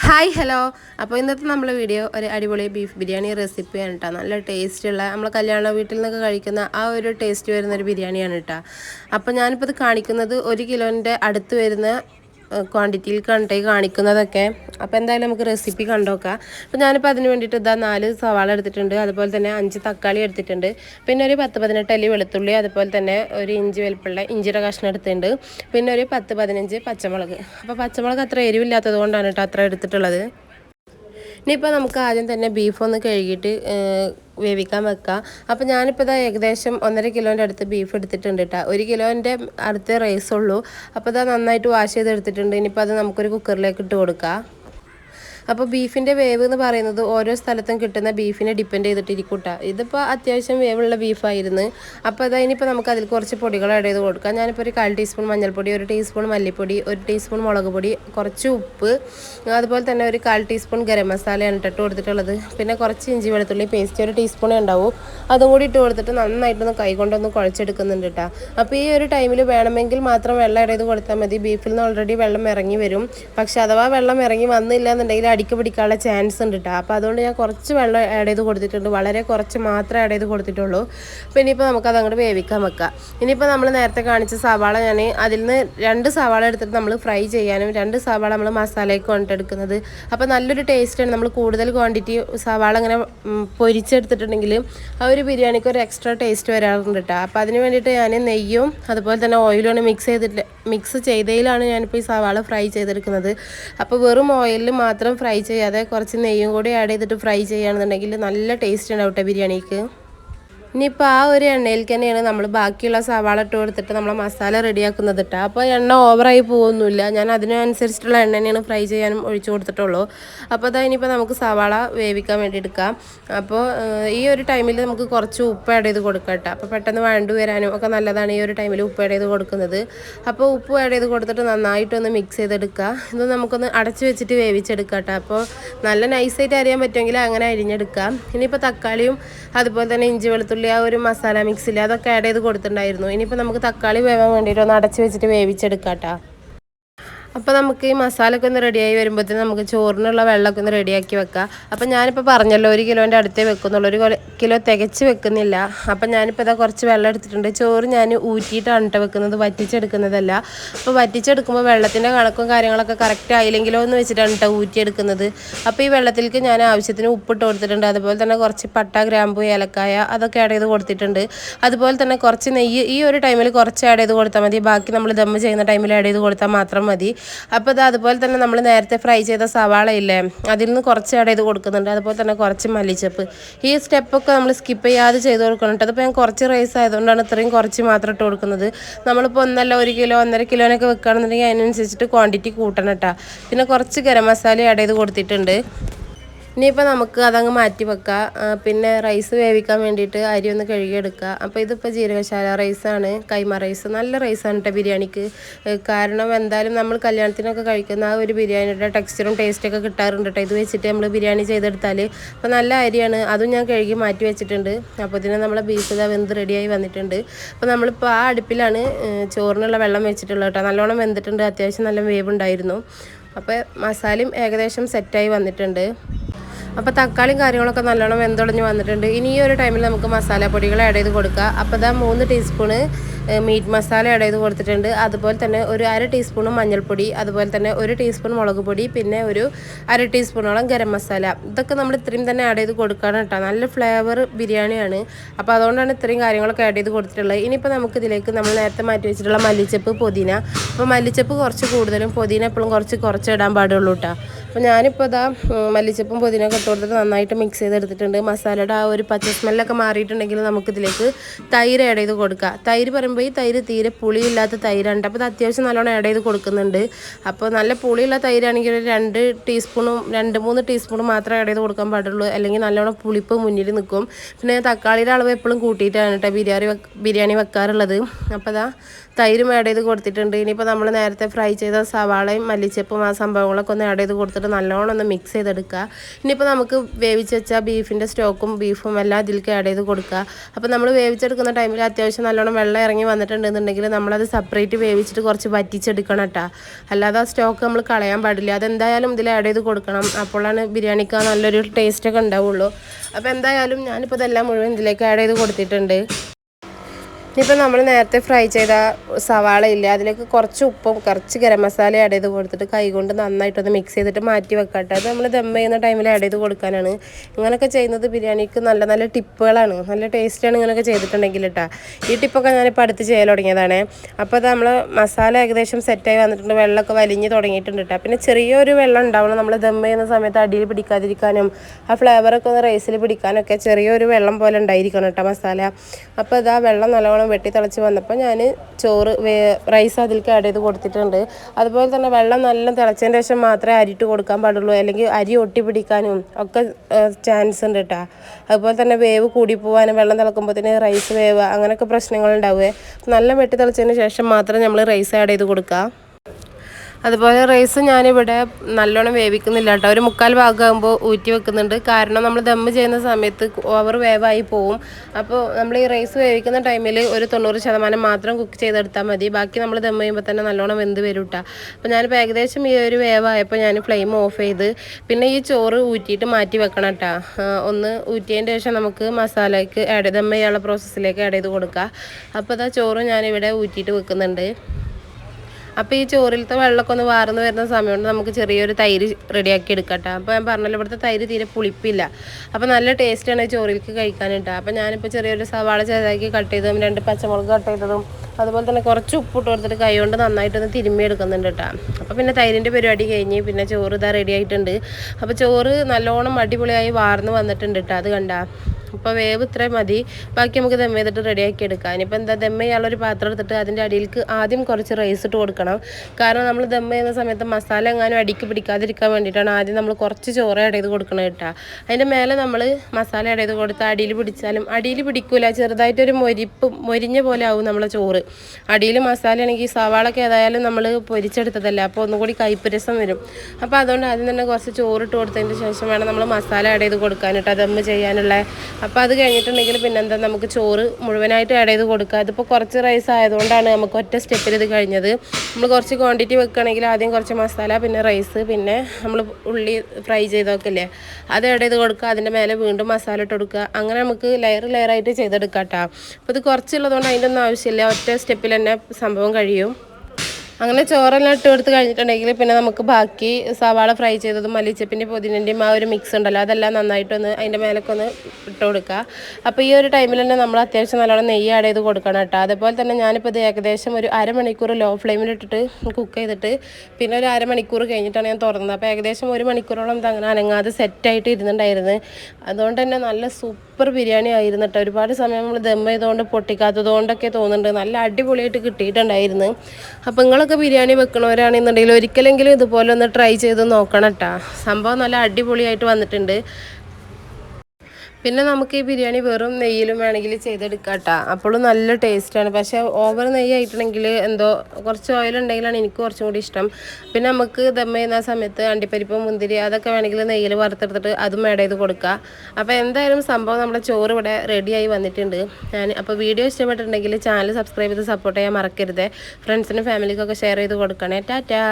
Hi hello. അപ്പോൾ ഇന്നത്തെ നമ്മളെ വീഡിയോ ഒരു അടിപൊളി ബീഫ് ബിരിയാണി റെസിപ്പിയാണ് കേട്ടോ നല്ല ടേസ്റ്റുള്ള നമ്മൾ കല്യാണ വീട്ടിൽ നിന്നൊക്കെ കഴിക്കുന്ന ആ ഒരു ടേസ്റ്റ് വരുന്ന ഒരു ബിരിയാണിയാണ് കേട്ടോ അപ്പോൾ ഞാനിപ്പോൾ ഇത് കാണിക്കുന്നത് ഒരു കിലോന്റെ അടുത്ത് വരുന്ന ക്വാണ്ടിറ്റിയിൽ കണ്ടേ കാണിക്കുന്നതൊക്കെ. അപ്പോൾ എന്തായാലും നമുക്ക് റെസിപ്പി കണ്ടോക്കാം. അപ്പോൾ ഞാനിപ്പോൾ അതിന് വേണ്ടിയിട്ട് ഇതാ നാല് സവാള എടുത്തിട്ടുണ്ട്. അതുപോലെ തന്നെ അഞ്ച് തക്കാളി എടുത്തിട്ടുണ്ട്. പിന്നെ ഒരു പത്ത് പതിനെട്ട് അല്ലി വെളുത്തുള്ളി അതുപോലെ തന്നെ ഒരു ഇഞ്ചി വലിപ്പുള്ള ഇഞ്ചിയുടെ കഷ്ണം എടുത്തിട്ടുണ്ട്. പിന്നെ ഒരു പത്ത് പതിനഞ്ച് പച്ചമുളക്. അപ്പോൾ പച്ചമുളക് അത്ര എരിവില്ലാത്തത് കൊണ്ടാണ് കേട്ടോ അത്ര എടുത്തിട്ടുള്ളത്. ഇനിയിപ്പോൾ നമുക്ക് ആദ്യം തന്നെ ബീഫ് ഒന്ന് കഴുകിയിട്ട് വേവിക്കാൻ വെക്കാം. അപ്പോൾ ഞാനിപ്പോൾ ഇതാ ഏകദേശം ഒന്നര കിലോന്റെ അടുത്ത് ബീഫ് എടുത്തിട്ടുണ്ട് കേട്ടോ ഒരു കിലോന്റെ അടുത്ത് റൈസ് ഉള്ളൂ. അപ്പോൾ ഇതാ നന്നായിട്ട് വാഷ് ചെയ്ത് എടുത്തിട്ടുണ്ട് ഇനിയിപ്പോൾ അത് നമുക്കൊരു കുക്കറിലേക്ക് ഇട്ട് കൊടുക്കാം. അപ്പോൾ ബീഫിന്റെ വേവ് എന്ന് പറയുന്നത് ഓരോ സ്ഥലത്തും കിട്ടുന്ന ബീഫിനെ ഡിപ്പെൻഡ് ചെയ്തിട്ടിരിക്കൂട്ട. ഇതിപ്പോൾ അത്യാവശ്യം വേവുള്ള ബീഫായിരുന്നു. അപ്പോൾ അതാ ഇനിയിപ്പോൾ നമുക്ക് അതിൽ കുറച്ച് പൊടികൾ ആഡ് ചെയ്ത് കൊടുക്കാം. ഞാനിപ്പോൾ ഒരു കാൽ ടീസ്പൂൺ മഞ്ഞൾപ്പൊടി ഒരു ടീസ്പൂൺ മല്ലിപ്പൊടി ഒരു ടീസ്പൂൺ മുളക് പൊടി കുറച്ച് ഉപ്പ് അതുപോലെ തന്നെ ഒരു കാൽ ടീസ്പൂൺ ഗരം മസാലയാണ് ഇട്ടിട്ട് കൊടുത്തിട്ടുള്ളത്. പിന്നെ കുറച്ച് ഇഞ്ചി വെളുത്തുള്ളി പേസ്റ്റ് ഒരു ടീസ്പൂണേ ഉണ്ടാവും. അതും കൂടി ഇട്ട് കൊടുത്തിട്ട് നന്നായിട്ടൊന്ന് കൈ കൊണ്ടൊന്ന് കുഴച്ചെടുക്കുന്നുണ്ട് കേട്ടോ അപ്പോൾ ഈ ഒരു ടൈമിൽ വേണമെങ്കിൽ മാത്രം വെള്ളം ഇടയത് കൊടുത്താൽ മതി. ബീഫിൽ നിന്ന് ഓൾറെഡി വെള്ളം ഇറങ്ങി വരും. പക്ഷെ അഥവാ വെള്ളം ഇറങ്ങി വന്നില്ല എന്നുണ്ടെങ്കിൽ അടിക്ക് പിടിക്കാനുള്ള ചാൻസ് ഉണ്ട് കേട്ടോ അപ്പോൾ അതുകൊണ്ട് ഞാൻ കുറച്ച് വെള്ളം ആഡ് ചെയ്ത് കൊടുത്തിട്ടുണ്ട്. വളരെ കുറച്ച് മാത്രം ആഡ് ചെയ്ത് കൊടുത്തിട്ടുള്ളൂ. പിന്നെ ഇനിയിപ്പോൾ നമുക്കത് അങ്ങോട്ട് വേവിക്കാൻ വെക്കാം. ഇനിയിപ്പോൾ നമ്മൾ നേരത്തെ കാണിച്ച സവാള ഞാൻ അതിൽ നിന്ന് രണ്ട് സവാള എടുത്തിട്ട് നമ്മൾ ഫ്രൈ ചെയ്യാനും രണ്ട് സവാള നമ്മൾ മസാലയ്ക്ക് കൊണ്ടെടുക്കുന്നത്. അപ്പോൾ നല്ലൊരു ടേസ്റ്റാണ് നമ്മൾ കൂടുതൽ ക്വാണ്ടിറ്റി സവാള അങ്ങനെ പൊരിച്ചെടുത്തിട്ടുണ്ടെങ്കിൽ ആ ഒരു ബിരിയാണിക്ക് ഒരു എക്സ്ട്രാ ടേസ്റ്റ് വരാറുണ്ട് കേട്ടോ അപ്പോൾ അതിന് വേണ്ടിയിട്ട് ഞാൻ നെയ്യും അതുപോലെ തന്നെ ഓയിലും മിക്സ് ചെയ്തിട്ട് മിക്സ് ചെയ്തതിലാണ് ഞാനിപ്പോൾ ഈ സവാള ഫ്രൈ ചെയ്തെടുക്കുന്നത്. അപ്പോൾ വെറും ഓയിലിൽ മാത്രം ഫ്രൈ ചെയ്യാതെ കുറച്ച് നെയ്യും കൂടി ആഡ് ചെയ്തിട്ട് ഫ്രൈ ചെയ്യുകയാണെന്നുണ്ടെങ്കിൽ നല്ല ടേസ്റ്റ് ഉണ്ടാവും കേട്ടോ ബിരിയാണിക്ക്. ഇനിയിപ്പോൾ ആ ഒരു എണ്ണയിൽ തന്നെയാണ് നമ്മൾ ബാക്കിയുള്ള സവാള ഇട്ട് കൊടുത്തിട്ട് നമ്മൾ മസാല റെഡിയാക്കുന്നത് ഇട്ടാ അപ്പോൾ എണ്ണ ഓവറായി പോകുന്നില്ല ഞാൻ അതിനനുസരിച്ചിട്ടുള്ള എണ്ണ തന്നെയാണ് ഫ്രൈ ചെയ്യാനും ഒഴിച്ചു കൊടുത്തിട്ടുള്ളൂ. അപ്പോൾ അതാ ഇനിയിപ്പോൾ നമുക്ക് സവാള വേവിക്കാൻ വേണ്ടി എടുക്കാം. അപ്പോൾ ഈ ഒരു ടൈമിൽ നമുക്ക് കുറച്ച് ഉപ്പ് ആഡ് ചെയ്ത് കൊടുക്കാം കേട്ടോ അപ്പോൾ പെട്ടെന്ന് വഴണ്ടു വരാനും ഒക്കെ നല്ലതാണ് ഈ ഒരു ടൈമിൽ ഉപ്പ് ആഡ് ചെയ്ത് കൊടുക്കുന്നത്. അപ്പോൾ ഉപ്പ് ആഡ് ചെയ്ത് കൊടുത്തിട്ട് നന്നായിട്ടൊന്ന് മിക്സ് ചെയ്തെടുക്കുക ഇത് നമുക്കൊന്ന് അടച്ച് വെച്ചിട്ട് വേവിച്ചെടുക്കാം കേട്ടോ അപ്പോൾ നല്ല നൈസായിട്ട് അറിയാൻ പറ്റുമെങ്കിൽ അങ്ങനെ അരിഞ്ഞെടുക്കാം. ഇനിയിപ്പോൾ തക്കാളിയും അതുപോലെ തന്നെ ഇഞ്ചി വെളുത്തുള്ളി ആ ഒരു മസാല മിക്സിൽ അതൊക്കെ ആഡ് ചെയ്ത് കൊടുത്തിട്ടുണ്ടായിരുന്നു. ഇനിയിപ്പോൾ നമുക്ക് തക്കാളി വേവാൻ വേണ്ടിയിട്ട് ഒന്ന് അടച്ച് വെച്ചിട്ട് വേവിച്ചെടുക്കാം കേട്ടോ അപ്പോൾ നമുക്ക് ഈ മസാലയൊക്കെ ഒന്ന് റെഡിയായി വരുമ്പോഴത്തേന് നമുക്ക് ചോറിനുള്ള വെള്ളമൊക്കെ ഒന്ന് റെഡിയാക്കി വെക്കാം. അപ്പോൾ ഞാനിപ്പോൾ പറഞ്ഞല്ലോ ഒരു കിലോന്റെ അടുത്തേ വെക്കുന്നുള്ളൂ. ഒരു കൊല- തികച്ച് വെക്കുന്നില്ല. അപ്പം ഞാനിപ്പോൾ ഇതാ കുറച്ച് വെള്ളം എടുത്തിട്ടുണ്ട്. ചോറ് ഞാൻ ഊറ്റിയിട്ടാണ് കേട്ടോ വെക്കുന്നത് വറ്റിച്ചെടുക്കുന്നതല്ല. അപ്പോൾ വറ്റിച്ചെടുക്കുമ്പോൾ വെള്ളത്തിന്റെ കണക്കും കാര്യങ്ങളൊക്കെ കറക്റ്റ് ആയില്ലെങ്കിലോ എന്ന് വെച്ചിട്ടാണ് കേട്ടോ ഊറ്റിയെടുക്കുന്നത്. അപ്പോൾ ഈ വെള്ളത്തിലേക്ക് ഞാൻ ആവശ്യത്തിന് ഉപ്പിട്ട് കൊടുത്തിട്ടുണ്ട്. അതുപോലെ തന്നെ കുറച്ച് പട്ട ഗ്രാമ്പു ഏലക്കായ അതൊക്കെ ആഡ് ചെയ്ത് കൊടുത്തിട്ടുണ്ട്. അതുപോലെ തന്നെ കുറച്ച് നെയ്യ് ഈ ഒരു ടൈമിൽ കുറച്ച് ആഡ് ചെയ്ത് കൊടുത്താൽ മതി. ബാക്കി നമ്മൾ ദമ്മ് ചെയ്യുന്ന ടൈമിൽ ആഡ് ചെയ്ത് കൊടുത്താൽ മാത്രം മതി. അപ്പോൾ ഇത് അതുപോലെ തന്നെ നമ്മൾ നേരത്തെ ഫ്രൈ ചെയ്ത സവാള ഇല്ലേ അതിൽ നിന്ന് കുറച്ച് ആഡ് ചെയ്ത് കൊടുക്കുന്നുണ്ട്. അതുപോലെ തന്നെ കുറച്ച് മല്ലിച്ചപ്പ്. ഈ സ്റ്റെപ്പൊക്കെ നമ്മൾ സ്കിപ്പ് ചെയ്യാതെ ചെയ്ത് കൊടുക്കണം കേട്ടോ അതിപ്പോൾ ഞാൻ കുറച്ച് റൈസ് ആയതുകൊണ്ടാണ് ഇത്രയും കുറച്ച് മാത്രം ഇട്ട് കൊടുക്കുന്നത്. നമ്മളിപ്പോൾ ഒന്നല്ല ഒരു കിലോ ഒന്നര കിലോനൊക്കെ വെക്കുകയാണെന്നുണ്ടെങ്കിൽ അതിനനുസരിച്ചിട്ട് ക്വാണ്ടിറ്റി കൂട്ടണം കേട്ടോ പിന്നെ കുറച്ച് ഗരം മസാല ആഡ് ചെയ്ത് കൊടുത്തിട്ടുണ്ട്. ഇനിയിപ്പോൾ നമുക്ക് അതങ്ങ് മാറ്റി വെക്കാം. പിന്നെ റൈസ് വേവിക്കാൻ വേണ്ടിയിട്ട് അരി ഒന്ന് കഴുകിയെടുക്കുക അപ്പോൾ ഇതിപ്പോൾ ജീരകശാല റൈസാണ് കൈമ റൈസ് നല്ല റൈസാണ് കേട്ടോ ബിരിയാണിക്ക്. കാരണം എന്തായാലും നമ്മൾ കല്യാണത്തിനൊക്കെ കഴിക്കുന്ന ആ ഒരു ബിരിയാണിയുടെ ടെക്സ്ചറും ടേസ്റ്റൊക്കെ കിട്ടാറുണ്ട് കേട്ടോ ഇത് വെച്ചിട്ട് നമ്മൾ ബിരിയാണി ചെയ്തെടുത്താൽ അപ്പോൾ നല്ല അരിയാണ്. അതും ഞാൻ കഴുകി മാറ്റി വെച്ചിട്ടുണ്ട്. അപ്പോൾ ഇതിന് നമ്മളെ ബീഫ് ഇതാ വെന്ത് റെഡിയായി വന്നിട്ടുണ്ട്. അപ്പോൾ നമ്മളിപ്പോൾ ആ അടുപ്പിലാണ് ചോറിനുള്ള വെള്ളം വെച്ചിട്ടുള്ളത് കേട്ടോ നല്ലോണം വെന്തിട്ടുണ്ട്. അത്യാവശ്യം നല്ല വേവുണ്ടായിരുന്നു. അപ്പോൾ മസാലയും ഏകദേശം സെറ്റായി വന്നിട്ടുണ്ട്. അപ്പോൾ തക്കാളിയും കാര്യങ്ങളൊക്കെ നല്ലോണം വെന്തുടഞ്ഞ് വന്നിട്ടുണ്ട്. ഇനി ഈ ഒരു ടൈമിൽ നമുക്ക് മസാലപ്പൊടികൾ ആഡ് ചെയ്ത് കൊടുക്കുക. അപ്പോൾ ഇതാ മൂന്ന് ടീസ്പൂണ് മീറ്റ് മസാല ചെയ്ത് കൊടുത്തിട്ടുണ്ട്. അതുപോലെ തന്നെ ഒരു അര ടീസ്പൂൺ മഞ്ഞൾപ്പൊടി അതുപോലെ തന്നെ ഒരു ടീസ്പൂൺ മുളക് പൊടി പിന്നെ ഒരു അര ടീസ്പൂണോളം ഗരം മസാല. ഇതൊക്കെ നമ്മൾ ഇത്രയും തന്നെ ആഡ് ചെയ്ത് കൊടുക്കുകയാണ് കേട്ടോ. നല്ല ഫ്ലേവർ ബിരിയാണിയാണ്. അപ്പോൾ അതുകൊണ്ടാണ് ഇത്രയും കാര്യങ്ങളൊക്കെ ആഡ് ചെയ്ത് കൊടുത്തിട്ടുള്ളത്. ഇനിയിപ്പോൾ നമുക്ക് ഇതിലേക്ക് നമ്മൾ നേരത്തെ മാറ്റി വെച്ചിട്ടുള്ള മല്ലിച്ചപ്പ് പുതിന. അപ്പോൾ മല്ലിച്ചപ്പ് കുറച്ച് കൂടുതലും പുതിന എപ്പോഴും കുറച്ച് കുറച്ച് ഇടാൻ പാടുള്ളൂ കേട്ടോ. അപ്പോൾ ഞാനിപ്പോൾ ഇതാ മല്ലിച്ചപ്പും പുതിനൊക്കെ ഇട്ട് കൊടുത്തിട്ട് നന്നായിട്ട് മിക്സ് ചെയ്തെടുത്തിട്ടുണ്ട്. മസാലയുടെ ആ ഒരു പച്ച സ്മെല്ലൊക്കെ മാറിയിട്ടുണ്ടെങ്കിൽ നമുക്കിതിലേക്ക് തൈര് ആഡ് ചെയ്ത് കൊടുക്കുക തൈര് പറയുമ്പോൾ ഈ തൈര് തീരെ പുളിയില്ലാത്ത തൈരാണ്. അപ്പോൾ ഇത് അത്യാവശ്യം നല്ലോണം ആഡ് ചെയ്ത് കൊടുക്കുന്നുണ്ട്. അപ്പോൾ നല്ല പുളിയുള്ള തൈരാണെങ്കിൽ ഒരു രണ്ട് ടീസ്പൂണും രണ്ട് മൂന്ന് ടീസ്പൂണും മാത്രമേ ആഡ് ചെയ്ത് കൊടുക്കാൻ പാടുള്ളൂ. അല്ലെങ്കിൽ നല്ലോണം പുളിപ്പ് മുന്നിൽ നിൽക്കും. പിന്നെ തക്കാളിയുടെ അളവ് എപ്പോഴും കൂട്ടിയിട്ടാണ് കേട്ടോ ബിരിയാണി ബിരിയാണി വെക്കാറുള്ളത്. അപ്പോൾ അതാ തൈരും ആഡ് ചെയ്ത് കൊടുത്തിട്ടുണ്ട്. ഇനിയിപ്പോൾ നമ്മൾ നേരത്തെ ഫ്രൈ ചെയ്ത സവാളയും മല്ലിച്ചപ്പും ആ സംഭവങ്ങളൊക്കെ ഒന്ന് ആഡ് ചെയ്ത് കൊടുത്തിട്ട് നല്ലോണം ഒന്ന് മിക്സ് ചെയ്തെടുക്കുക. ഇനിയിപ്പോൾ നമുക്ക് വേവിച്ച് വെച്ച ബീഫിന്റെ സ്റ്റോക്കും ബീഫും എല്ലാം അതിലേക്ക് ആഡ് ചെയ്ത് കൊടുക്കുക. അപ്പോൾ നമ്മൾ വേവിച്ചെടുക്കുന്ന ടൈമിൽ അത്യാവശ്യം നല്ലോണം വെള്ളം ഇറങ്ങി വന്നിട്ടുണ്ടെന്നുണ്ടെങ്കിൽ നമ്മളത് സെപ്പറേറ്റ് വേവിച്ചിട്ട് കുറച്ച് വറ്റിച്ചെടുക്കണം കേട്ടോ. അല്ലാതെ ആ സ്റ്റോക്ക് നമ്മൾ കളയാൻ പാടില്ല. അതെന്തായാലും ഇതിൽ ആഡ് ചെയ്ത് കൊടുക്കണം. അപ്പോഴാണ് ബിരിയാണിക്ക് നല്ലൊരു ടേസ്റ്റൊക്കെ ഉണ്ടാവുള്ളൂ. അപ്പോൾ എന്തായാലും ഞാനിപ്പോൾ ഇതെല്ലാം മുഴുവൻ ഇതിലേക്ക് ആഡ് ചെയ്ത് കൊടുത്തിട്ടുണ്ട്. ഇനിയിപ്പോൾ നമ്മൾ നേരത്തെ ഫ്രൈ ചെയ്ത സവാള ഇല്ല അതിലേക്ക് കുറച്ച് ഉപ്പും കുറച്ച് ഗരം മസാല ആഡ് ചെയ്ത് കൊടുത്തിട്ട് കൈകൊണ്ട് നന്നായിട്ടൊന്ന് മിക്സ് ചെയ്തിട്ട് മാറ്റി വെക്കട്ടെ. അത് നമ്മൾ ദം ചെയ്യുന്ന ടൈമിൽ ആഡ് ചെയ്ത് കൊടുക്കാനാണ്. ഇങ്ങനെയൊക്കെ ചെയ്യുന്നത് ബിരിയാണിക്ക് നല്ല നല്ല ടിപ്പുകളാണ്. നല്ല ടേസ്റ്റാണ് ഇങ്ങനെയൊക്കെ ചെയ്തിട്ടുണ്ടെങ്കിൽ കേട്ടോ ഈ ടിപ്പൊക്കെ ഞാനിപ്പോൾ അടുത്ത് ചെയ്യാൻ തുടങ്ങിയതാണ്. അപ്പോൾ അത് നമ്മൾ മസാല ഏകദേശം സെറ്റായി വന്നിട്ടുണ്ട്. വെള്ളമൊക്കെ വലിഞ്ഞ് തുടങ്ങിയിട്ടുണ്ട് കേട്ടോ പിന്നെ ചെറിയൊരു വെള്ളം ഉണ്ടാവണം. നമ്മൾ ദം ചെയ്യുന്ന സമയത്ത് അടിയിൽ പിടിക്കാതിരിക്കാനും ആ ഫ്ലേവറൊക്കെ ഒന്ന് റൈസിൽ പിടിക്കാനൊക്കെ ചെറിയൊരു വെള്ളം പോലെ ഉണ്ടായിരിക്കണം കേട്ടോ മസാല. അപ്പോൾ ഇതാ വെള്ളം നല്ലോണം വെട്ടി തിളച്ച് വന്നപ്പോൾ ഞാൻ ചോറ് റൈസ് അതിലേക്ക് ആഡ് ചെയ്ത് കൊടുത്തിട്ടുണ്ട്. അതുപോലെ തന്നെ വെള്ളം നല്ല തിളച്ചതിന് ശേഷം മാത്രമേ അരിട്ട് കൊടുക്കാൻ പാടുള്ളൂ. അല്ലെങ്കിൽ അരി ഒട്ടി പിടിക്കാനും ഒക്കെ ചാൻസ് ഉണ്ട് കേട്ടോ അതുപോലെ തന്നെ വേവ് കൂടി പോകാനും വെള്ളം തിളക്കുമ്പോഴത്തേന് റൈസ് വേവ് അങ്ങനെയൊക്കെ പ്രശ്നങ്ങളുണ്ടാവുക നല്ല വെട്ടി തിളച്ചതിന് ശേഷം മാത്രമേ നമ്മൾ റൈസ് ആഡ് ചെയ്ത് കൊടുക്കുക. അതുപോലെ റൈസ് ഞാനിവിടെ നല്ലോണം വേവിക്കുന്നില്ല കേട്ടോ. ഒരു മുക്കാൽ ഭാഗമാകുമ്പോൾ ഊറ്റി വെക്കുന്നുണ്ട്. കാരണം നമ്മൾ ദമ്മ് ചെയ്യുന്ന സമയത്ത് ഓവർ വേവായി പോവും. അപ്പോൾ നമ്മൾ ഈ റൈസ് വേവിക്കുന്ന ടൈമിൽ ഒരു തൊണ്ണൂറ് ശതമാനം മാത്രം കുക്ക് ചെയ്തെടുത്താൽ മതി. ബാക്കി നമ്മൾ ദമ്മ് ചെയ്യുമ്പോൾ തന്നെ നല്ലോണം വെന്ത് വരും അപ്പോൾ ഞാനിപ്പോൾ ഏകദേശം ഈ ഒരു വേവായപ്പോൾ ഞാൻ ഫ്ലെയിം ഓഫ് ചെയ്ത് പിന്നെ ഈ ചോറ് ഊറ്റിയിട്ട് മാറ്റി വെക്കണം കേട്ടോ. ഒന്ന് ഊറ്റിയതിന്റെ ശേഷം നമുക്ക് മസാലയ്ക്ക് ആഡ് ദമ്മ് ചെയ്യാനുള്ള പ്രോസസ്സിലേക്ക് ആഡ് ചെയ്ത് കൊടുക്കുക അപ്പോൾ അതാ ചോറ് ഞാനിവിടെ ഊറ്റിയിട്ട് വെക്കുന്നുണ്ട്. അപ്പോൾ ഈ ചോറിലത്തെ വെള്ളമൊക്കെ ഒന്ന് വാർന്ന് വരുന്ന സമയമുണ്ട് നമുക്ക് ചെറിയൊരു തൈര് റെഡിയാക്കി എടുക്കട്ടെ. അപ്പോൾ ഞാൻ പറഞ്ഞല്ലോ ഇവിടുത്തെ തൈര് തീരെ പുളിപ്പില്ല. അപ്പോൾ നല്ല ടേസ്റ്റാണ് ചോറിലേക്ക് കഴിക്കാനിട്ട് അപ്പോൾ ഞാനിപ്പോൾ ചെറിയൊരു സവാള ചെറുതാക്കി കട്ട് ചെയ്തതും രണ്ട് പച്ചമുളക് കട്ട് ചെയ്തതും അതുപോലെ തന്നെ കുറച്ച് ഉപ്പിട്ട് കൊടുത്തിട്ട് കൈ കൊണ്ട് നന്നായിട്ടൊന്ന് തിരുമ്മി എടുക്കുന്നുണ്ട് കേട്ടോ. അപ്പോൾ പിന്നെ തൈരിന്റെ പരിപാടി കഴിഞ്ഞ് പിന്നെ ചോറ് ഇതാ റെഡി ആയിട്ടുണ്ട്. അപ്പോൾ ചോറ് നല്ലോണം അടിപൊളിയായി വാർന്ന് വന്നിട്ടുണ്ട് കേട്ടോ അത് കണ്ട. അപ്പോൾ വേവ് ഇത്രയും മതി. ബാക്കി നമുക്ക് ദമ്മ ചെയ്തിട്ട് റെഡിയാക്കി എടുക്കാം. ഇനിയിപ്പോൾ എന്താ ദമ്മ ചെയ്യാനുള്ളൊരു പാത്രം എടുത്തിട്ട് അതിന്റെ അടിയിലേക്ക് ആദ്യം കുറച്ച് റൈസ് ഇട്ട് കൊടുക്കണം. കാരണം നമ്മൾ ദമ്മ ചെയ്യുന്ന സമയത്ത് മസാല എങ്ങാനും അടിക്ക് പിടിക്കാതിരിക്കാൻ വേണ്ടിയിട്ടാണ് ആദ്യം നമ്മൾ കുറച്ച് ചോറ് ഇടയത് കൊടുക്കണം കേട്ടോ. അതിന്റെ മേലെ നമ്മൾ മസാല ഇടയത് കൊടുത്ത് അടിയിൽ പിടിച്ചാലും അടിയിൽ പിടിക്കില്ല ചെറുതായിട്ടൊരു മൊരിപ്പ് മൊരിഞ്ഞ പോലെ ആവും നമ്മളെ ചോറ്. അടിയിൽ മസാല ആണെങ്കിൽ സവാളൊക്കെ ഏതായാലും നമ്മൾ പൊരിച്ചെടുത്തതല്ല. അപ്പോൾ ഒന്നുകൂടി കയ്പ്പ് വരും. അപ്പോൾ അതുകൊണ്ട് ആദ്യം തന്നെ കുറച്ച് ചോറ് ഇട്ട് കൊടുത്തതിന് ശേഷം വേണം നമ്മൾ മസാല ഇടയത് കൊടുക്കാനിട്ട് ദമ്മ് ചെയ്യാനുള്ള അപ്പോൾ അത് കഴിഞ്ഞിട്ടുണ്ടെങ്കിൽ പിന്നെന്താ നമുക്ക് ചോറ് മുഴുവനായിട്ട് ആഡ് ചെയ്ത് കൊടുക്കുക. അതിപ്പോൾ കുറച്ച് റൈസ് ആയതുകൊണ്ടാണ് നമുക്ക് ഒറ്റ സ്റ്റെപ്പിൽ ഇത് കഴിഞ്ഞത്. നമ്മൾ കുറച്ച് ക്വാണ്ടിറ്റി വെക്കുകയാണെങ്കിൽ ആദ്യം കുറച്ച് മസാല പിന്നെ റൈസ് പിന്നെ നമ്മൾ ഉള്ളി ഫ്രൈ ചെയ്തൊക്കെ ഇല്ലേ അത് ആഡ് ചെയ്ത് കൊടുക്കുക. അതിന്റെ മേലെ വീണ്ടും മസാല ഇട്ട് കൊടുക്കുക. അങ്ങനെ നമുക്ക് ലെയർ ലെയറായിട്ട് ചെയ്തെടുക്കാം കേട്ടോ അപ്പോൾ ഇത് കുറച്ചുള്ളതുകൊണ്ട് അതിന്റെ ഒന്നും ആവശ്യമില്ല. ഒറ്റ സ്റ്റെപ്പിൽ തന്നെ സംഭവം കഴിയും. അങ്ങനെ ചോറെല്ലാം ഇട്ട് കൊടുത്ത് കഴിഞ്ഞിട്ടുണ്ടെങ്കിൽ പിന്നെ നമുക്ക് ബാക്കി സവാള ഫ്രൈ ചെയ്തതും മല്ലിച്ചപ്പിന്റെ പുതിനന്റെയും ആ ഒരു മിക്സ് ഉണ്ടല്ലോ അതെല്ലാം നന്നായിട്ടൊന്ന് അതിന്റെ മേലൊക്കെ ഇട്ട് കൊടുക്കുക. അപ്പോൾ ഈ ഒരു ടൈമിൽ തന്നെ നമ്മൾ അത്യാവശ്യം നല്ലോണം നെയ്യ് ആഡ് ചെയ്ത് കൊടുക്കണം കേട്ടോ. അതേപോലെ തന്നെ ഞാനിപ്പോൾ ഇത് ഏകദേശം ഒരു അരമണിക്കൂർ ലോ ഫ്ലെയിമിലിട്ടിട്ട് കുക്ക് ചെയ്തിട്ട് പിന്നെ ഒരു അരമണിക്കൂർ കഴിഞ്ഞിട്ടാണ് ഞാൻ തുറന്നത്. അപ്പോൾ ഏകദേശം ഒരു മണിക്കൂറോളം ഇത് അങ്ങനെ അനങ്ങാതെ സെറ്റായിട്ട് ഇരുന്നുണ്ടായിരുന്നു അതുകൊണ്ട് തന്നെ നല്ല സൂപ്പർ ബിരിയാണി ആയിരുന്നു കേട്ടോ. ഒരുപാട് സമയം നമ്മൾ ദം ചെയ്തുകൊണ്ട് പൊട്ടിക്കാത്തത് കൊണ്ടൊക്കെ തോന്നുന്നുണ്ട്. നല്ല അടിപൊളിയായിട്ട് കിട്ടിയിട്ടുണ്ടായിരുന്നു. അപ്പോൾ നിങ്ങളൊക്കെ ബിരിയാണി വെക്കണവരാണെന്നുണ്ടെങ്കിൽ ഒരിക്കലെങ്കിലും ഇതുപോലെ ഒന്ന് ട്രൈ ചെയ്ത് നോക്കണം കേട്ടോ സംഭവം നല്ല അടിപൊളിയായിട്ട് വന്നിട്ടുണ്ട്. പിന്നെ നമുക്ക് ഈ ബിരിയാണി വെറും നെയ്യിലും വേണമെങ്കിൽ ചെയ്തെടുക്കാം കേട്ടോ അപ്പോഴും നല്ല ടേസ്റ്റാണ്. പക്ഷേ ഓവർ നെയ്യ് ആയിട്ടുണ്ടെങ്കിൽ എന്തോ കുറച്ച് ഓയിൽ ഉണ്ടെങ്കിലാണ് എനിക്ക് കുറച്ചും കൂടി ഇഷ്ടം. പിന്നെ നമുക്ക് ദമ്മ ചെയ്യുന്ന സമയത്ത് അണ്ടിപ്പരിപ്പ് മുന്തിരി അതൊക്കെ വേണമെങ്കിൽ നെയ്യിൽ വറുത്തെടുത്തിട്ട് അതും ആഡ് ചെയ്ത് കൊടുക്കുക അപ്പോൾ എന്തായാലും സംഭവം നമ്മുടെ ചോറ് ഇവിടെ റെഡിയായി വന്നിട്ടുണ്ട്. ഞാൻ അപ്പോൾ വീഡിയോ ഇഷ്ടപ്പെട്ടിട്ടുണ്ടെങ്കിൽ ചാനൽ സബ്സ്ക്രൈബ് ചെയ്ത് സപ്പോർട്ട് ചെയ്യാൻ മറക്കരുത്. ഫ്രണ്ട്സിനും ഫാമിലിക്കൊക്കെ ഷെയർ ചെയ്ത് കൊടുക്കണേ. ടാറ്റാ.